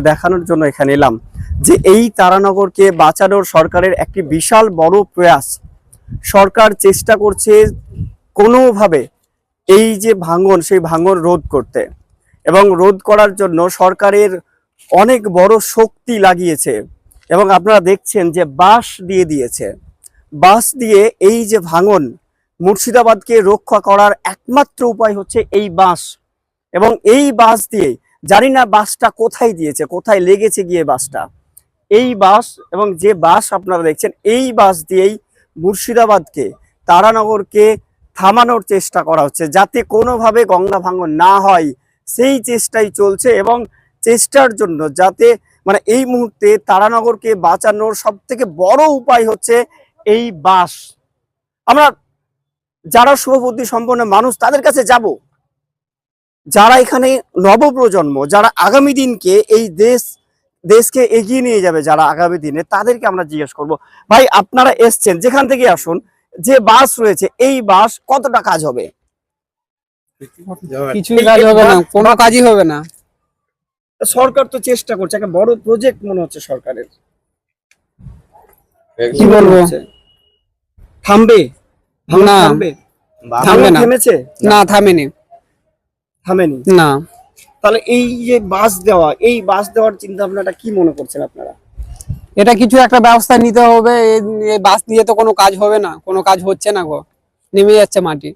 দেখানোর জন্য এখানে এলাম যে এই তারানগরকে বাঁচানোর সরকারের একটি বিশাল বড় প্রয়াস। সরকার চেষ্টা করছে কোনোভাবে এই যে ভাঙন, সেই ভাঙন রোধ করতে। এবং রোধ করার জন্য সরকারের অনেক বড় শক্তি লাগিয়েছে। এবং আপনারা দেখছেন যে বাঁশ দিয়ে দিয়েছে। বাঁশ দিয়ে এই যে ভাঙন মুর্শিদাবাদকে রক্ষা করার একমাত্র উপায় হচ্ছে এই বাঁশ। এবং এই বাঁশ দিয়ে জানি না বাসটা কোথায় দিয়েছে, কোথায় লেগেছে গিয়ে বাসটা। এই বাস এবং যে বাস আপনারা দেখছেন, এই বাস দিয়েই মুর্শিদাবাদকে, তারানগরকে থামানোর চেষ্টা করা হচ্ছে, যাতে কোনোভাবে গঙ্গা ভাঙন না হয়। সেই চেষ্টাই চলছে এবং চেষ্টার জন্য যাতে মানে এই মুহূর্তে তারানগরকে বাঁচানোর সব থেকে বড় উপায় হচ্ছে এই বাস। আমরা যারা শুভবুদ্ধি সম্পন্ন মানুষ, তাদের কাছে যাব। যারা এখানে নবপ্রজন্ম যারা আগামী দিনকে এই দেশ দেশকে এগিয়ে নিয়ে যাবে যারা আগামী দিনে তাদেরকে আমরা জিজ্ঞেস করব ভাই আপনারা এসছেন যেখান থেকে আসুন যে বাস রয়েছে এই বাস কতটা কাজ হবে? কিছুই কাজ হবে না কোনো কাজই হবে না। সরকার তো চেষ্টা করছে একটা বড় প্রজেক্ট মনে হচ্ছে সরকারের। কি বলব? থামবে? না। থামবে? না থামেনি। থামেনি? না। তাহলে এই যে বাস দেওয়া এই বাস দেওয়ার চিন্তা ভাবনাটা কি মনে করছেন আপনারা? এটা কিছু একটা ব্যবস্থা নিতে হবে এই- বাস দিয়ে তো কোনো কাজ হবে না কোনো কাজ হচ্ছে না গো নেমে যাচ্ছে মাটি।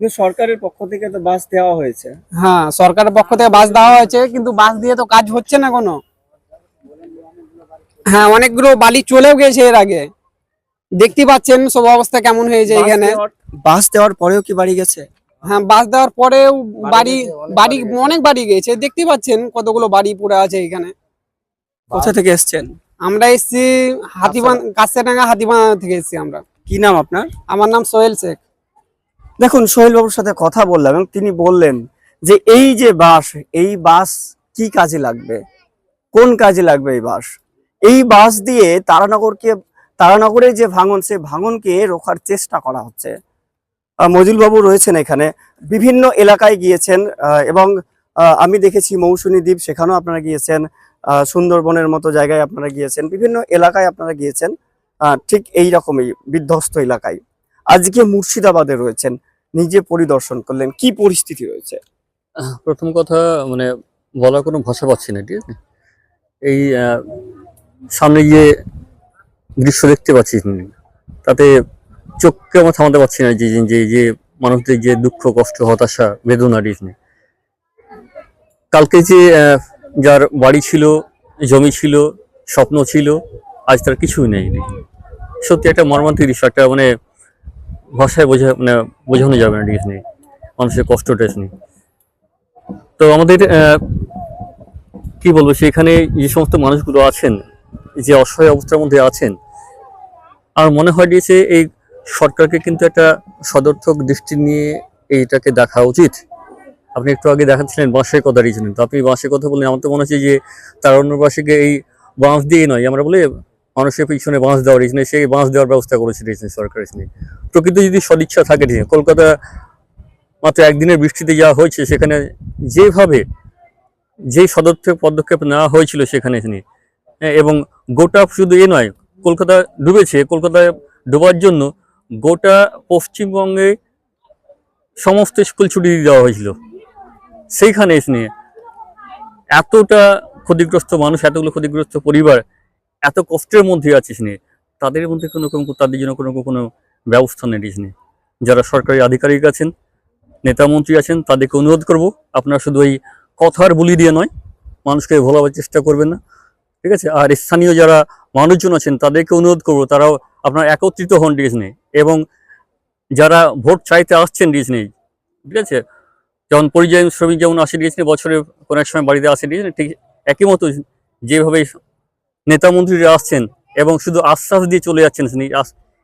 কিন্তু সরকারের পক্ষ থেকে তো বাস দেওয়া হয়েছে। হ্যাঁ সরকারের পক্ষ থেকে বাস দেওয়া হয়েছে কিন্তু বাস দিয়ে তো কাজ হচ্ছে না কোনো। হ্যাঁ অনেকগুলো বালি চলেও গেছে এর আগে। দেখতে পাচ্ছেন সব অবস্থা কেমন হয়েছে এখানে। বাস দেওয়ার পরেও কি বাড়ি গেছে? হ্যাঁ বাস দেওয়ার পরেও বাড়ি বাড়ি অনেক বাড়ি গেছে। দেখতে পাচ্ছেন কতগুলো বাড়ি পড়ে আছে এখানে কোথা থেকে এসছেন? আমরা এসছি হাতিবান কাছেরাঙ্গা হাতিবান্ধা থেকে এসছি আমরা। কি নাম আপনার? আমার নাম সোহেল শেখ। দেখুন সোহেল বাবুর সাথে কথা বললাম এবং তিনি বললেন যে এই যে বাস এই বাস কি কাজে লাগবে? কোন কাজে লাগবে এই বাস? এই বাস দিয়ে তারানগরকে তারানগরের যে ভাঙন সে ভাঙনকে রোখার চেষ্টা করা হচ্ছে। মজিল বাবু রয়েছেন এখানে। বিভিন্ন এলাকায় গিয়েছেন এবং আমি দেখেছি মৌসুমী দ্বীপ, সেখানেও আপনারা গিয়েছেন সুন্দরবনের মতো জায়গায় আপনারা গিয়েছেন, বিভিন্ন এলাকায় আপনারা গিয়েছেন ঠিক এই রকমই বিধ্বস্ত এলাকায়। আজকে মুর্শিদাবাদে রয়েছেন, নিজে পরিদর্শন করলেন, কি পরিস্থিতি রয়েছে? প্রথম কথা মানে বলার কোনো ভাষা পাচ্ছি না, ঠিক আছে? এই সামনে গিয়ে দৃশ্য দেখতে পাচ্ছি তাতে চোখকে আমার থামাতে পারছি না, যে যে যে মানুষদের যে দুঃখ, কষ্ট, হতাশা, বেদনা রিজনে কালকে যে যার বাড়ি ছিল, জমি ছিল, স্বপ্ন ছিল, আজ তার কিছুই নেই। সত্যি একটা মর্মান্তিক দৃশ্য, একটা মানে ভাষায় বোঝা মানে বোঝানো যাবে না ডিজনি মানুষের কষ্টটা নেই তো আমাদের কি বলব, সেখানে যে সমস্ত মানুষগুলো আছেন, যে অসহায় অবস্থার মধ্যে আছেন, আর মনে হয় দিয়েছে এই সরকারকে কিন্তু একটা সদর্থক দৃষ্টি নিয়ে এইটাকে দেখা উচিত। আপনি একটু আগে দেখাচ্ছিলেন বাঁশের কথা দিয়েছিলেন তো আপনি বাঁশের কথা বললেন আমার তো মনে হচ্ছে যে তার তারণ্যবাসীকে এই বাঁশ দিয়ে নয় আমরা বলি মানুষের পিছনে বাঁশ দেওয়ার এখানে সেই বাঁশ দেওয়ার ব্যবস্থা করেছে দিয়েছেন সরকার এখানে প্রকৃত যদি সদিচ্ছা থাকে ঠিক কলকাতা মাত্র একদিনের বৃষ্টিতে যা হয়েছে সেখানে যেভাবে যেই সদর্থক পদক্ষেপ নেওয়া হয়েছিল সেখানে তিনি হ্যাঁ, এবং গোটা শুধু এ নয় কলকাতা ডুবেছে কলকাতায় ডোবার জন্য গোটা পশ্চিমবঙ্গে সমস্ত স্কুল ছুটি দিয়ে দেওয়া হয়েছিল। সেইখানে এসে এতটা ক্ষতিগ্রস্ত মানুষ, এতগুলো ক্ষতিগ্রস্ত পরিবার, এত কষ্টের মধ্যে আছে নিয়ে। তাদের মধ্যে কোনো কোনো তাদের জন্য কোনো কোনো ব্যবস্থা নেই নিয়ে। যারা সরকারি আধিকারিক আছেন, নেতা মন্ত্রী আছেন, তাদেরকে অনুরোধ করব, আপনারা শুধু ওই কথার বলি দিয়ে নয়, মানুষকে ভোলাবার চেষ্টা করবেন না। ঠিক আছে? আর স্থানীয় যারা মানুষজন আছেন, তাদেরকে অনুরোধ করব, তারাও আপনারা একত্রিত হন ডিজনি এবং যারা ভোট চাইতে আসছেন ডিজনি, ঠিক আছে? যেমন পরিযায়ী শ্রমিক যেমন আসে ডিজনি, বছরে কোনো এক সময় বাড়িতে আসে ডিজনি, ঠিক একই মতো যেভাবে নেতা মন্ত্রীরা আসছেন এবং শুধু আশ্বাস দিয়ে চলে যাচ্ছেন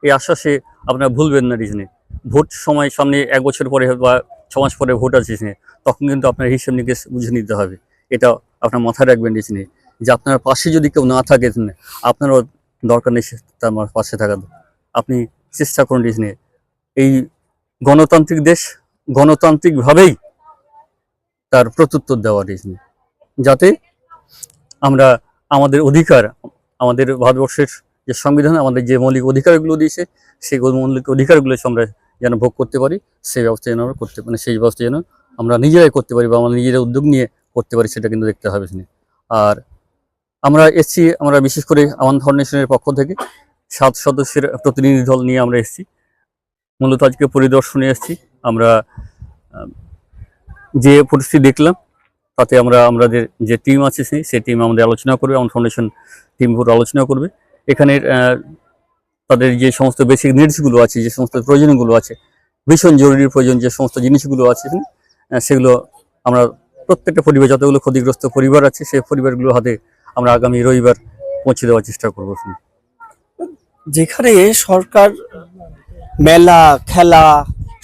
এই আশ্বাসে আপনারা ভুলবেন না ডিজনি। ভোট সময় সামনে এক বছর পরে বা ছ মাস পরে ভোট আছে তখন কিন্তু আপনার হিসেব নিকেশ বুঝে নিতে হবে। এটা আপনার মাথায় রাখবেন ডিজনি। যে আপনার পাশে যদি কেউ না থাকে আপনারও দরকার নেই তার পাশে থাকা আপনি চেষ্টা করুন ডিজনি এই গণতান্ত্রিক দেশ গণতান্ত্রিকভাবেই তার প্রত্যুত্তর দেওয়া ডিজনি যাতে আমরা আমাদের অধিকার, আমাদের ভারতবর্ষের যে সংবিধান, আমাদের যে মৌলিক অধিকারগুলো দিয়েছে, সেই মৌলিক অধিকারগুলো আমরা যেন ভোগ করতে পারি, সেই ব্যবস্থা যেন আমরা করতে মানে সেই ব্যবস্থা যেন আমরা নিজেরাই করতে পারি বা আমরা নিজেরা উদ্যোগ নিয়ে করতে পারি, সেটা কিন্তু দেখতে হবে আর আমরা এসছি, আমরা বিশেষ করে আমান ফাউন্ডেশনের পক্ষ থেকে সাত সদস্যের প্রতিনিধি দল নিয়ে আমরা এসেছি। মূলত আজকে পরিদর্শনে এসেছি। আমরা যে পরিস্থিতি দেখলাম, তাতে আমরা, আমাদের যে টিম আছে সেই সেই টিম আমাদের আলোচনা করবে আমার ফাউন্ডেশন টিম পুরো আলোচনা করবে। এখানের তাদের যে সমস্ত বেসিক নিডসগুলো আছে, যে সমস্ত প্রয়োজনগুলো আছে, ভীষণ জরুরি প্রয়োজন যে সমস্ত জিনিসগুলো আছে সেগুলো আমরা প্রত্যেকটা পরিবার, যতগুলো ক্ষতিগ্রস্ত পরিবার আছে, সেই পরিবারগুলোর হাতে আমরা আগামী রবিবার পৌঁছে দেওয়ার চেষ্টা করব যেখানে সরকার, মেলা, খেলা,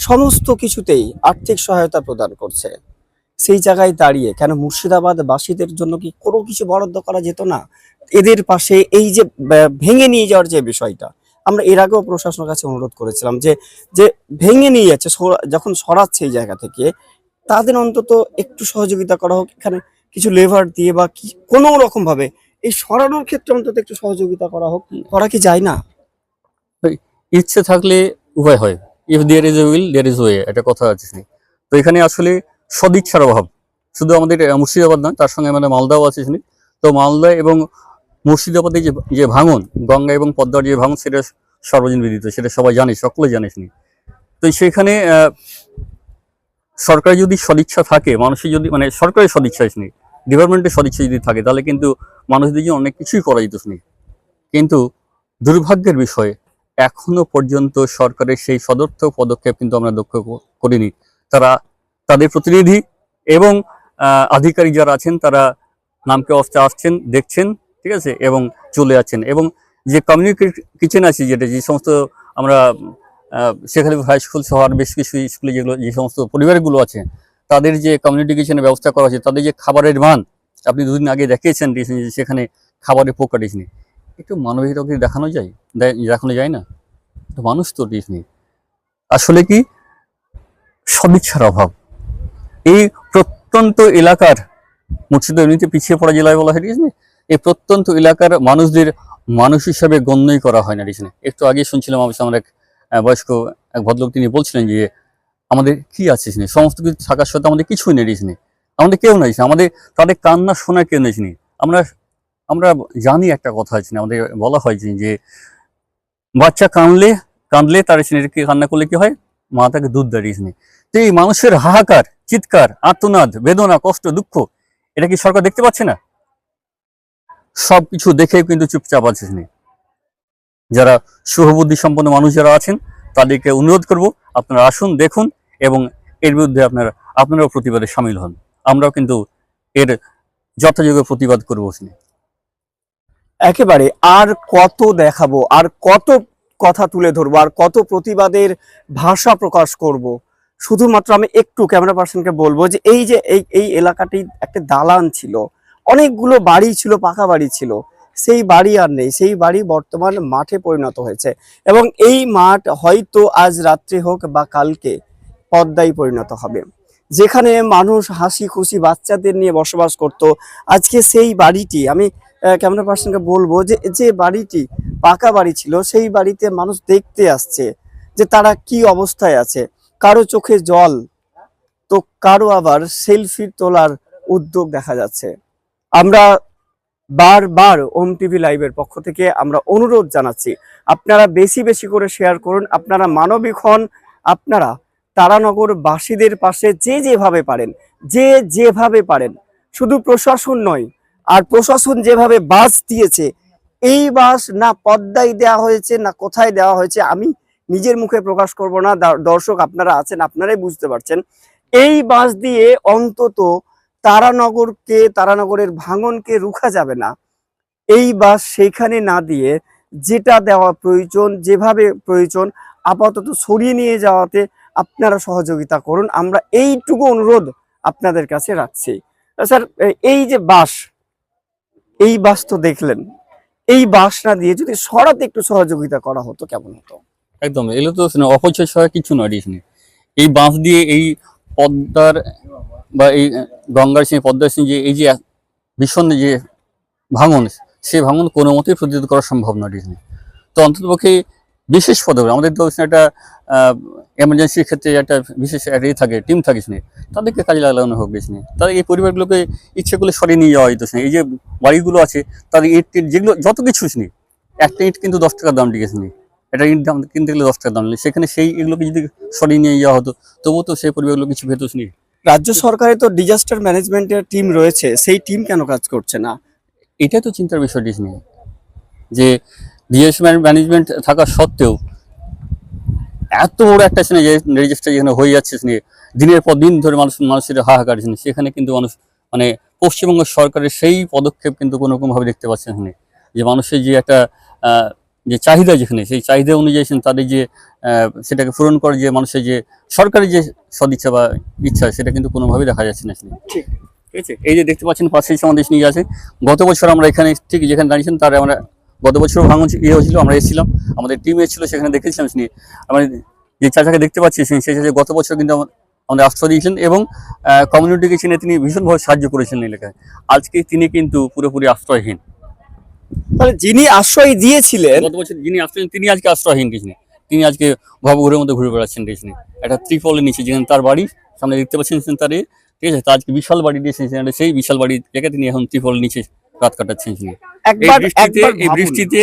সমস্ত কিছুতেই আর্থিক সহায়তা প্রদান করছে, সেই জায়গায় দাঁড়িয়ে কেন মুর্শিদাবাদ বাসীদের জন্য কি কোনো কিছু বরাদ্দ করা যেত না? এদের পাশে এই যে ভেঙে নিয়ে যাওয়ার যে বিষয়টা, আমরা এর আগেও প্রশাসনের কাছে অনুরোধ করেছিলাম যে যে ভেঙে নিয়ে যাচ্ছে যখন সরাচ্ছে এই জায়গা থেকে, তাদের অন্তত একটু সহযোগিতা করা হোক। এখানে কিছু লেভার দিয়ে বা কি, কোনো রকম ভাবে, এই সরানোর ক্ষেত্রে অন্তত একটু সহযোগিতা করা হোক, করা কি যায় না? ইচ্ছে থাকলে উভয় হয়। If there is a will there is way একটা কথা আছে। তো এখানে আসলে সদিচ্ছার অভাব। শুধু আমাদের মুর্শিদাবাদ নয়, তার সঙ্গে আমাদের মালদাও আছে শুনি তো মালদা এবং মুর্শিদাবাদে যে যে ভাঙন, গঙ্গা এবং পদ্মার যে ভাঙন, সেটা সর্বজন বিদিত, সেটা সবাই জানে, সকলে জানে শুনি তো সেখানে আহ, সরকারের যদি সদিচ্ছা থাকে মানুষের যদি মানে সরকারের সদিচ্ছা শুনি ডিপার্টমেন্টের সদিচ্ছা যদি থাকে তাহলে কিন্তু মানুষদের জন্য অনেক কিছুই করা যেত শুনি। কিন্তু দুর্ভাগ্যের বিষয়ে এখনও পর্যন্ত সরকারের সেই সদর্থ পদক্ষেপ কিন্তু আমরা দক্ষ করিনি। তারা তাদের প্রতিনিধি এবং আধিকারিক যারা আছেন তারা নামকে অফতে আসছেন দেখছেন ঠিক আছে এবং চলে যাচ্ছেন। এবং যে কমিউনিটি কিচেন আছে যেটা যে সমস্ত আমরা সেখানে হাই স্কুল সহ আর বেশ কিছু স্কুলে যেগুলো, যে সমস্ত পরিবারগুলো আছে, তাদের যে কমিউনিটি কিচেনের ব্যবস্থা করা আছে তাদের যে খাবারের মান, আপনি দুদিন আগে দেখিয়েছেন সেখানে খাবারের পোকা ডিসনি একটু মানবিকতা কি দেখানো যায়? দেখানো যায় না? তো মানুষ তো ডিসনি আসলে কি? সদিচ্ছার অভাব। এই প্রত্যন্ত এলাকার, মুর্শিদা এমনিতে পিছিয়ে পড়া জেলায় বলা হয় ডিসনি এই প্রত্যন্ত এলাকার মানুষদের, মানুষ হিসাবে গণ্যই করা হয় না ডিসনি একটু আগে শুনছিলাম অবশ্য আমার এক বয়স্ক এক ভদ্রলোক তিনি বলছিলেন যে, আমাদের কি আছে ডিসনি সমস্ত কিছু থাকার সত্ত্বেও আমাদের কিছুই নেই ডিসনি আমাদের কেউ নাই আমাদের তাদের কান্না শোনার কেউ নেই। আমরা আমরা জানি একটা কথা আছে আমাদের বলা হয় যে- বাচ্চা কানলে কাঁদলে তার সিনেরকে কান্না করলে কি হয়? মা তাকে দুধ দাঁড়িয়েছে নি তো এই মানুষের হাহাকার, চিৎকার, আর্তনাদ, বেদনা, কষ্ট, দুঃখ, এটা কি সরকার দেখতে পাচ্ছে না? সবকিছু দেখে কিন্তু চুপচাপ আছে নি যারা শুভবুদ্ধি সম্পন্ন মানুষ যারা আছেন, তাদেরকে অনুরোধ করব, আপনারা আসুন, দেখুন এবং এর বিরুদ্ধে আপনারা, আপনারাও প্রতিবাদে সামিল হন। আমরাও কিন্তু এর যথাযোগ্য প্রতিবাদ করব একেবারে, আর কত দেখাবো, আর কত কথা তুলে ধরবো, আর কত প্রতিবাদের ভাষা প্রকাশ করব। শুধুমাত্র আমি একটু ক্যামেরা পার্সনকে বলব যে, এই যে, এই এই এলাকাটি একটা দালান ছিল, অনেকগুলো বাড়ি ছিল, পাকা বাড়ি ছিল সেই বাড়ি আর নেই, সেই বাড়ি বর্তমান মাঠে পরিণত হয়েছে। এবং এই মাঠ হয়তো আজ রাত্রে হোক বা কালকে পদ্মায় পরিণত হবে। যেখানে মানুষ হাসি খুশি বাচ্চাদের নিয়ে বসবাস করত। আজকে সেই বাড়িটি, আমি ক্যামেরা পার্সনকে বলব যে যে বাড়িটি পাকা বাড়ি ছিল, সেই বাড়িতে মানুষ দেখতে আসছে যে তারা কি অবস্থায় আছে। কারও চোখে জল, তো কারও আবার সেলফি তোলার উদ্যোগ দেখা যাচ্ছে। আমরা বারবার ওম টিভি লাইভের পক্ষ থেকে আমরা অনুরোধ জানাচ্ছি, আপনারা বেশি বেশি করে শেয়ার করুন। আপনারা মানবিক হন, আপনারা তারানগর বাসীদের পাশে যে যেভাবে পারেন, যে যেভাবে পারেন। শুধু প্রশাসন নয়, আর প্রশাসন যেভাবে বাস দিয়েছে, এই বাস না পদ্মায় দেওয়া হয়েছে, না কোথায় দেওয়া হয়েছে, আমি নিজের মুখে প্রকাশ করব না। দর্শক আপনারা আছেন, আপনারাই বুঝতে পারছেন। এই বাস দিয়ে অন্তত তারানগরকে, তারানগরের ভাঙনকে রুখা যাবে না। এই বাস সেইখানে না দিয়ে যেটা দেওয়া প্রয়োজন, যেভাবে প্রয়োজন, আপাতত সরিয়ে নিয়ে যাওয়াতে আপনারা সহযোগিতা করুন। আমরা এইটুকু অনুরোধ আপনাদের কাছে রাখছি। স্যার, এই যে বাস, এই বাস তো দেখলেন। এই বাস না দিয়ে যদি সরাতে একটু সহযোগিতা করা হতো, কেমন হতো? একদম, এগুলো তো অপচয় ছাড়া কিছু নয় এই বাস দিয়ে এই পদ্মার বা এই গঙ্গার সিং, পদ্মার সিং যে, এই যে ভীষণ যে ভাঙন, সেই ভাঙন কোনো মতেই প্রতিরোধ করা সম্ভব না ডিজনি তো অন্ততপক্ষে বিশেষ পদক্ষেপ, আমাদের তো একটা এমার্জেন্সির ক্ষেত্রে একটা বিশেষ ইয়ে থাকে টিম থাকে শুনে তাদেরকে কাজে লাগানো হোক ডিজনি তাদের এই পরিবারগুলোকে ইচ্ছে করলে সরিয়ে নিয়ে যাওয়া হয়তো শুনে এই যে বাড়িগুলো আছে তাদের ইট, টিট, যেগুলো, যত কিছু শুনি একটা ইট কিন্তু দশ টাকার দাম দিয়েছে শুনি একটা ইট দাম কিনতে গেলে দশ টাকার দাম নেই সেখানে সেই এগুলোকে যদি সরিয়ে নিয়ে যাওয়া হতো, তবুও তো সেই পরিবারগুলো কিছু ভেতো শুনি রাজ্য সরকারে তো ডিজাস্টার ম্যানেজমেন্টের টিম রয়েছে, সেই টিম কেন কাজ করছে না? এটাই তো চিন্তার বিষয় ডিসনি যে ডিএস ম্যানেজমেন্ট থাকা সত্ত্বেও এত বড় একটা সিনে যে রেজিস্টার যেখানে হয়ে যাচ্ছে সিনে দিনের পর দিন ধরে মানুষ মানুষের হাহাকার সিনে সেখানে কিন্তু মানুষ মানে পশ্চিমবঙ্গ সরকারের সেই পদক্ষেপ কিন্তু কোনো রকম ভাবে দেখতে পাচ্ছে এখানে যে মানুষের যে একটা যে চাহিদা যেখানে সেই চাহিদা অনুযায়ী তাদের যে সেটাকে পূরণ করে যে মানুষের যে সরকারের যে সদিচ্ছা বা ইচ্ছা সেটা কিন্তু কোনোভাবেই দেখা যাচ্ছে না ঠিক। ঠিক আছে। এই যে দেখতে পাচ্ছেন পাশেই আমাদের নিয়ে আছে গত বছর আমরা এখানে ঠিক যেখানে দাঁড়িয়েছেন তার আমরা গত বছর ভাঙন ইয়ে হয়েছিল আমরা এসেছিলাম। আমাদের টিম এসেছিল সেখানে দেখেছিলাম শুনি আমরা যে চাচাকে দেখতে পাচ্ছি সেই চাচা গত বছর কিন্তু আমাদের আশ্রয় দিয়েছেন এবং কমিউনিটিকে চিনে তিনি ভীষণভাবে সাহায্য করেছিলেন এলাকায়। আজকে তিনি কিন্তু পুরোপুরি আশ্রয়হীন। তাহলে যিনি আশ্রয় দিয়েছিলেন গত বছর যিনি আশ্রয় তিনি আজকে আশ্রয়হীন কিছু তিনি আজকে ভবঘুরের মধ্যে ঘুরে বেড়াচ্ছেন কিছু একটা ত্রিপলের নিচে যেখানে তার বাড়ি সামনে দেখতে পাচ্ছেন তার ঠিক আছে? তা আজকে বিশাল বাড়ি দিয়েছেন সেখানে সেই বিশাল বাড়ি থেকে তিনি এখন ত্রিপলের নিচে রাত কাটাচ্ছেন তিনি এই বৃষ্টিতে এই বৃষ্টিতে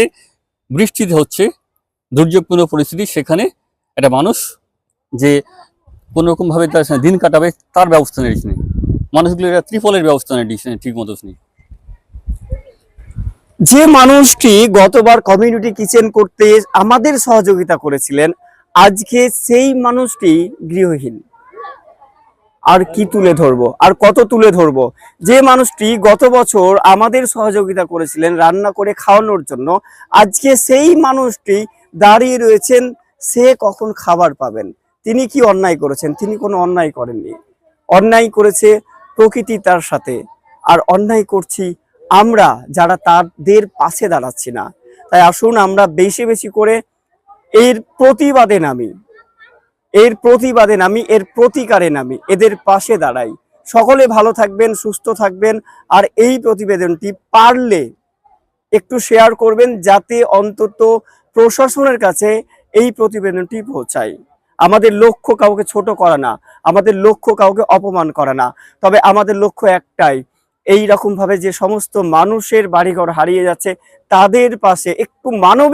বৃষ্টিতে হচ্ছে দুর্যোগপূর্ণ পরিস্থিতি সেখানে একটা মানুষ যে কোনো রকম ভাবে তার দিন কাটাবে তার ব্যবস্থা নেই মানুষগুলো একটা ত্রিপলের ব্যবস্থা নেই ঠিক মতো নেই যে মানুষটি গতবার কমিউনিটি কিচেন করতে আমাদের সহযোগিতা করেছিলেন, আজকে সেই মানুষটি গৃহহীন। আর কি তুলে ধরবো? আর কত তুলে ধরবো? যে মানুষটি গত বছর আমাদের সহযোগিতা করেছিলেন রান্না করে খাওয়ানোর জন্য, আজকে সেই মানুষটি দাঁড়িয়ে রয়েছেন, সে কখন খাবার পাবেন? তিনি কি অন্যায় করেছেন? তিনি কোনো অন্যায় করেননি। অন্যায় করেছে প্রকৃতি তার সাথে। আর অন্যায় করছি আমরা যারা তাদের পাশে দাঁড়াচ্ছি না। তাই আসুন আমরা বেশি বেশি করে এর প্রতিবাদে নামি। এর প্রতিবাদে নামি, এর প্রতিকারে নামি, এদের পাশে দাঁড়াই। সকলে ভালো থাকবেন, সুস্থ থাকবেন, আর এই প্রতিবেদনটি পারলে একটু শেয়ার করবেন যাতে অন্তত প্রশাসনের কাছে এই প্রতিবেদনটি পৌঁছায়। আমাদের লক্ষ্য কাউকে ছোট করা না, আমাদের লক্ষ্য কাউকে অপমান করা না। তবে আমাদের লক্ষ্য একটাই এই রকম ভাবে যে সমস্ত মানুষের বাড়িঘর হারিয়ে যাচ্ছে তাদের পাশে একটু মানবিক